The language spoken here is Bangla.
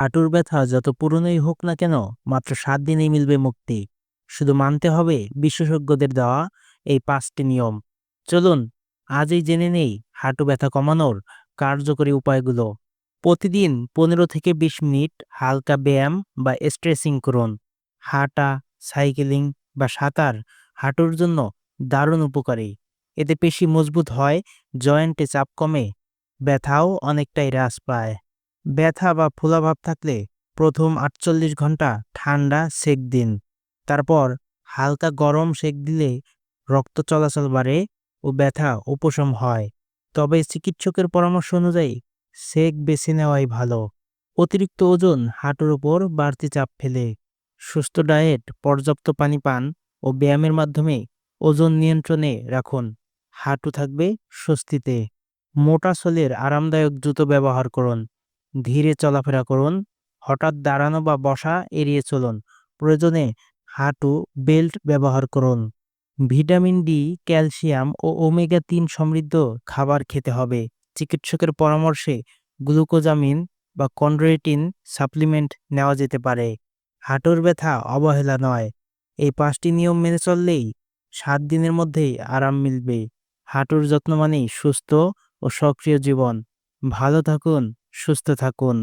হাঁটুর ব্যথা যত পুরনোই হোক না কেন, মাত্র সাত দিনেই মিলবে মুক্তি। শুধু মানতে হবে বিশেষজ্ঞদের দেওয়া এই পাঁচটি নিয়ম। চলুন আজই জেনে নেই হাঁটু ব্যথা কমানোর কার্যকরী উপায়গুলো। প্রতিদিন পনেরো থেকে বিশ মিনিট হালকা ব্যায়াম বা স্ট্রেচিং করুন। হাঁটা, সাইকেলিং বা সাঁতার হাঁটুর জন্য দারুণ উপকারী। এতে পেশি মজবুত হয়, জয়েন্টে চাপ কমে, ব্যথাও অনেকটাই হ্রাস পায়। ব্যথা বা ফোলাভাব থাকলে প্রথম আটচল্লিশ ঘণ্টা ঠান্ডা সেক দিন। তারপর হালকা গরম সেক দিলে রক্ত চলাচল বাড়ে ও ব্যথা উপশম হয়। তবে চিকিৎসকের পরামর্শ অনুযায়ী সেক বেছে নেওয়াই ভালো। অতিরিক্ত ওজন হাঁটুর ওপর বাড়তি চাপ ফেলে। সুস্থ ডায়েট, পর্যাপ্ত পানি পান ও ব্যায়ামের মাধ্যমে ওজন নিয়ন্ত্রণে রাখুন। হাঁটু থাকবে স্বস্তিতে। মোটা সোলের আরামদায়ক জুতো ব্যবহার করুন। ধীরে চলাফেরা করুন। হঠাৎ দাঁড়ানো বা বসা এড়িয়ে চলুন। প্রয়োজনে হাঁটু, বেল্ট ব্যবহার করুন। ভিটামিন ডি, ক্যালসিয়াম ও ওমেগা তিন সমৃদ্ধ খাবার খেতে হবে। চিকিৎসকের পরামর্শে গ্লুকোজামিন বা কন্ড্রেটিন সাপ্লিমেন্ট নেওয়া যেতে পারে। হাঁটুর ব্যথা অবহেলা নয়। এই পাঁচটি নিয়ম মেনে চললেই সাত দিনের মধ্যেই আরাম মিলবে। হাঁটুর যত্ন মানেই সুস্থ ও সক্রিয় জীবন। ভালো থাকুন। সুস্থ থাকুন।